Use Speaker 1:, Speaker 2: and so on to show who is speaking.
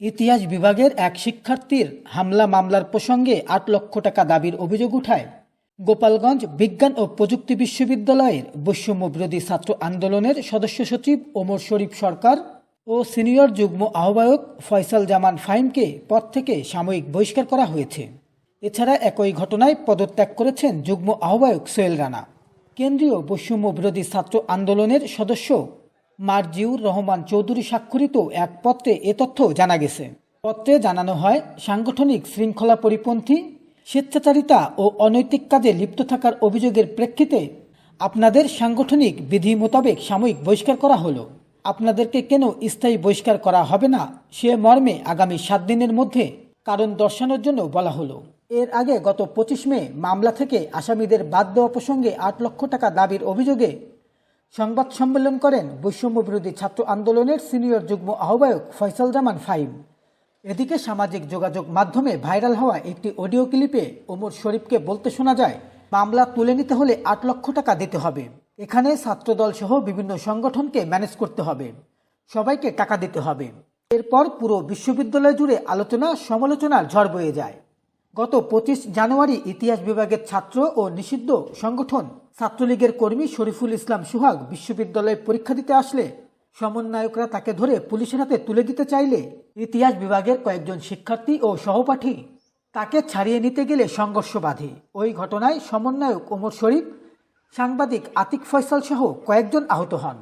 Speaker 1: ইতিহাস বিভাগের এক শিক্ষার্থীর হামলা মামলার প্রসঙ্গে আট লক্ষ টাকা দাবির অভিযোগ উঠায়। গোপালগঞ্জ বিজ্ঞান ও প্রযুক্তি বিশ্ববিদ্যালয়ের বৈষম্য বিরোধী ছাত্র আন্দোলনের সদস্য সচিব ওমর শরীফ সরকার ও সিনিয়র যুগ্ম আহ্বায়ক ফয়সাল জামান ফাহিমকে পদ থেকে সাময়িক বহিষ্কার করা হয়েছে। এছাড়া একই ঘটনায় পদত্যাগ করেছেন যুগ্ম আহ্বায়ক সোহেল রানা। কেন্দ্রীয় বৈষম্য বিরোধী ছাত্র আন্দোলনের সদস্য মারজিউর রহমান চৌধুরী স্বাক্ষরিত এক পত্রে এ তথ্য জানা গেছে। পত্রে জানানো হয়, সাংগঠনিক শৃঙ্খলা পরিপন্থী, স্বেচ্ছাচারিতা ও অনৈতিক কাজে লিপ্ত থাকার অভিযোগের প্রেক্ষিতে আপনাদের সাংগঠনিক বিধি মোতাবেক সাময়িক বহিষ্কার করা হলো। আপনাদেরকে কেন স্থায়ী বহিষ্কার করা হবে না, সে মর্মে আগামী সাত দিনের মধ্যে কারণ দর্শানোর জন্য বলা হলো। এর আগে গত পঁচিশ মে মামলা থেকে আসামিদের বাদ দেওয়া প্রসঙ্গে আট লক্ষ টাকা দাবির অভিযোগে সংবাদ সম্মেলন করেন বৈষম্য বিরোধী ছাত্র আন্দোলনের সিনিয়র যুগ্ম আহ্বায়ক ফয়সাল জামান ফাইম এদিকে সামাজিক যোগাযোগ মাধ্যমে ভাইরাল হওয়া একটি অডিও ক্লিপে ওমর শরীফকে বলতে শোনা যায়, মামলা তুলে নিতে হলে আট লক্ষ টাকা দিতে হবে। এখানে ছাত্রদল সহ বিভিন্ন সংগঠনকে ম্যানেজ করতে হবে। সবাইকে টাকা দিতে হবে। এরপর পুরো বিশ্ববিদ্যালয় জুড়ে আলোচনা সমালোচনার ঝড় বয়ে যায়। গত পঁচিশ জানুয়ারি ইতিহাস বিভাগের ছাত্র ও নিষিদ্ধ সংগঠন ছাত্রলীগের কর্মী শরীফুল ইসলাম সুহাগ বিশ্ববিদ্যালয়ে পরীক্ষা দিতে আসলে। সমন্বয়করা তাকে ধরে পুলিশের হাতে তুলে দিতে চাইলে ইতিহাস বিভাগের কয়েকজন শিক্ষার্থী ও সহপাঠী তাকে ছাড়িয়ে নিতে গেলে সংঘর্ষ বাধে। ওই ঘটনায় সমন্বয়ক ওমর শরীফ, সাংবাদিক আতিক ফয়সাল সহ কয়েকজন আহত হন।